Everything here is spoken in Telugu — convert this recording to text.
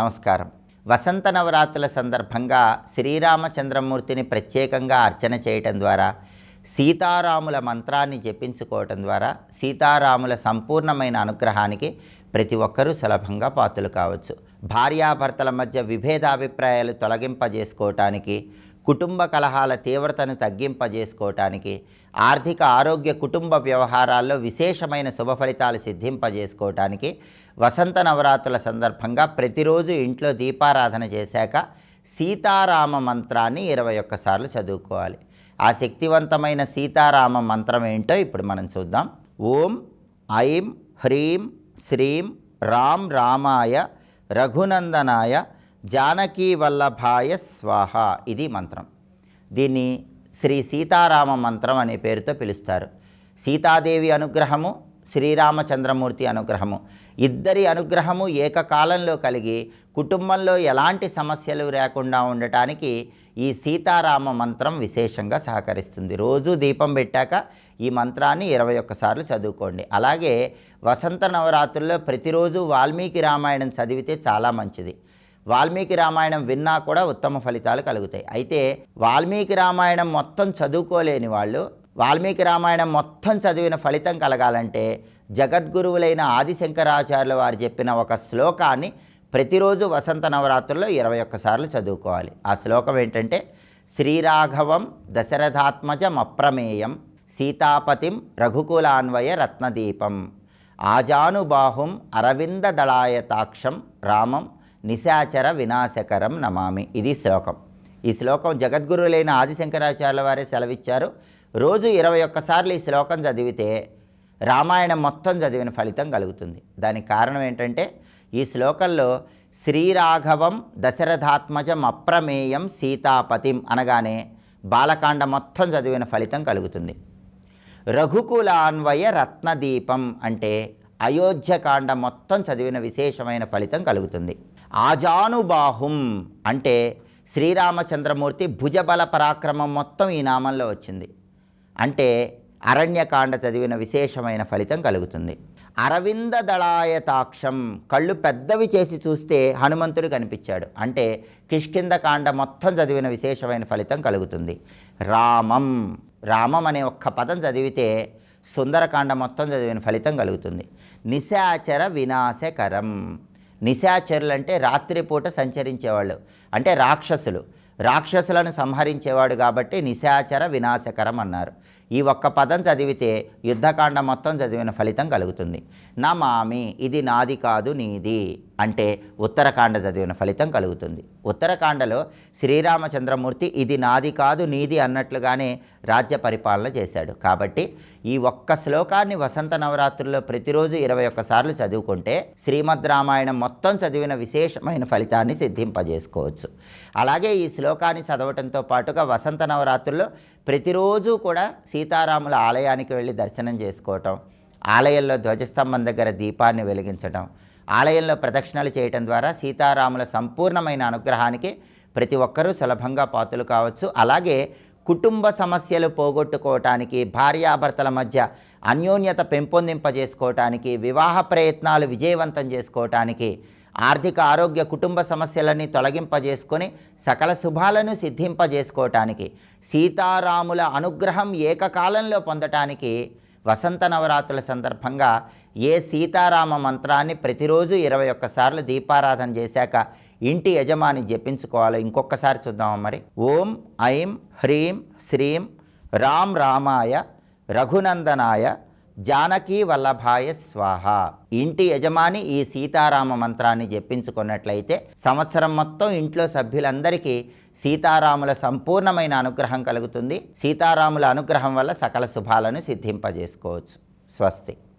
నమస్కారం. వసంత నవరాత్రుల సందర్భంగా శ్రీరామచంద్రమూర్తిని ప్రత్యేకంగా అర్చన చేయటం ద్వారా సీతారాముల మంత్రాన్ని జపించుకోవటం ద్వారా సీతారాముల సంపూర్ణమైన అనుగ్రహానికి ప్రతి ఒక్కరూ సులభంగా పాత్రలు కావచ్చు. భార్యాభర్తల మధ్య విభేదాభిప్రాయాలు తొలగింపజేసుకోవటానికి కుటుంబ కలహాల తీవ్రతను తగ్గింపజేసుకోవటానికి ఆర్థిక ఆరోగ్య కుటుంబ వ్యవహారాల్లో విశేషమైన శుభ ఫలితాలు సిద్ధింపజేసుకోవటానికి వసంత నవరాత్రుల సందర్భంగా ప్రతిరోజు ఇంట్లో దీపారాధన చేశాక సీతారామ మంత్రాన్ని ఇరవై ఒక్కసార్లు చదువుకోవాలి. ఆ శక్తివంతమైన సీతారామ మంత్రం ఏంటో ఇప్పుడు మనం చూద్దాం. ఓం ఐం హ్రీం శ్రీం రామ్ రామాయ రఘునందనాయ జానకీ వల్లభాయ స్వాహ ఇది మంత్రం. దీన్ని శ్రీ సీతారామ మంత్రం అనే పేరుతో పిలుస్తారు. సీతాదేవి అనుగ్రహము శ్రీరామచంద్రమూర్తి అనుగ్రహము. ఇద్దరి అనుగ్రహము ఏకకాలంలో కలిగి కుటుంబంలో ఎలాంటి సమస్యలు లేకుండా ఉండటానికి ఈ సీతారామ మంత్రం విశేషంగా సహకరిస్తుంది. రోజు దీపం పెట్టాక ఈ మంత్రాన్ని ఇరవై ఒక్కసార్లు చదువుకోండి. అలాగే వసంత నవరాత్రుల్లో ప్రతిరోజు వాల్మీకి రామాయణం చదివితే చాలా మంచిది. వాల్మీకి రామాయణం విన్నా కూడా ఉత్తమ ఫలితాలు కలుగుతాయి. అయితే వాల్మీకి రామాయణం మొత్తం చదువుకోలేని వాళ్ళు వాల్మీకి రామాయణం మొత్తం చదివిన ఫలితం కలగాలంటే జగద్గురువులైన ఆదిశంకరాచార్యుల వారు చెప్పిన ఒక శ్లోకాన్ని ప్రతిరోజు వసంత నవరాత్రుల్లో ఇరవై ఒక్కసార్లు చదువుకోవాలి. ఆ శ్లోకం ఏంటంటే శ్రీరాఘవం దశరథాత్మజం అప్రమేయం సీతాపతిం రఘుకులాన్వయ రత్నదీపం ఆజానుబాహుం అరవింద దళాయతాక్షం రామం నిశాచర వినాశకరం నమామి. ఇది శ్లోకం. ఈ శ్లోకం జగద్గురువులైన ఆదిశంకరాచార్యుల వారే సెలవిచ్చారు. రోజు ఇరవై ఒక్కసార్లు ఈ శ్లోకం చదివితే రామాయణం మొత్తం చదివిన ఫలితం కలుగుతుంది. దానికి కారణం ఏంటంటే ఈ శ్లోకంలో శ్రీరాఘవం దశరథాత్మజం అప్రమేయం సీతాపతిం అనగానే బాలకాండ మొత్తం చదివిన ఫలితం కలుగుతుంది. రఘుకులాన్వయ రత్నదీపం అంటే అయోధ్యకాండ మొత్తం చదివిన విశేషమైన ఫలితం కలుగుతుంది. ఆజానుబాహుం అంటే శ్రీరామచంద్రమూర్తి భుజబల పరాక్రమం మొత్తం ఈ నామంలో వచ్చింది. అంటే అరణ్యకాండ చదివిన విశేషమైన ఫలితం కలుగుతుంది. అరవింద దళాయతాక్షం కళ్ళు పెద్దవి చేసి చూస్తే హనుమంతుడు కనిపించాడు. అంటే కిష్కింద కాండ మొత్తం చదివిన విశేషమైన ఫలితం కలుగుతుంది. రామం రామం అనే ఒక్క పదం చదివితే సుందరకాండ మొత్తం చదివిన ఫలితం కలుగుతుంది. నిశాచర వినాశకరం. నిశాచరులు అంటే రాత్రిపూట సంచరించేవాళ్ళు. అంటే రాక్షసులు. రాక్షసులను సంహరించేవాడు కాబట్టి నిశాచర వినాశకరం అన్నారు. ఈ ఒక్క పదం చదివితే యుద్ధకాండ మొత్తం చదివిన ఫలితం కలుగుతుంది. నా మామి ఇది నాది కాదు నీది అంటే ఉత్తరకాండ చదివిన ఫలితం కలుగుతుంది. ఉత్తరకాండలో శ్రీరామచంద్రమూర్తి ఇది నాది కాదు నీది అన్నట్లుగానే రాజ్య పరిపాలన చేశాడు. కాబట్టి ఈ ఒక్క శ్లోకాన్ని వసంత నవరాత్రుల్లో ప్రతిరోజు ఇరవై ఒక్కసార్లు చదువుకుంటే శ్రీమద్ రామాయణం మొత్తం చదివిన విశేషమైన ఫలితాన్ని సిద్ధింపజేసుకోవచ్చు. అలాగే ఈ శ్లోకాన్ని చదవటంతో పాటుగా వసంత నవరాత్రుల్లో ప్రతిరోజు కూడా సీతారాముల ఆలయానికి వెళ్ళి దర్శనం చేసుకోవటం ఆలయంలో ధ్వజస్తంభం దగ్గర దీపాన్ని వెలిగించడం ఆలయంలో ప్రదక్షిణలు చేయటం ద్వారా సీతారాముల సంపూర్ణమైన అనుగ్రహానికి ప్రతి ఒక్కరూ సులభంగా పాతులు కావచ్చు. అలాగే కుటుంబ సమస్యలు పోగొట్టుకోవటానికి భార్యాభర్తల మధ్య అన్యోన్యత పెంపొందింపజేసుకోవటానికి వివాహ ప్రయత్నాలు విజయవంతం చేసుకోవటానికి ఆర్థిక ఆరోగ్య కుటుంబ సమస్యలన్నీ తొలగింపజేసుకొని సకల శుభాలను సిద్ధింపజేసుకోవటానికి సీతారాముల అనుగ్రహం ఏకకాలంలో పొందటానికి వసంత నవరాత్రుల సందర్భంగా ఏ సీతారామ మంత్రాన్ని ప్రతిరోజు ఇరవై ఒక్కసార్లు దీపారాధన చేశాక ఇంటి యజమాని జపించుకోవాలి ఇంకొకసారి చూద్దామా మరి. ఓం ఐం హ్రీం శ్రీం రామ్ రామాయ రఘునందనాయ జానకీ వల్లభాయ స్వాహ. ఇంటి యజమాని ఈ సీతారామ మంత్రాన్ని జపించుకున్నట్లయితే సంవత్సరం మొత్తం ఇంట్లో సభ్యులందరికీ సీతారాముల సంపూర్ణమైన అనుగ్రహం కలుగుతుంది. సీతారాముల అనుగ్రహం వల్ల సకల శుభాలను సిద్ధింపజేసుకోవచ్చు. స్వస్తి.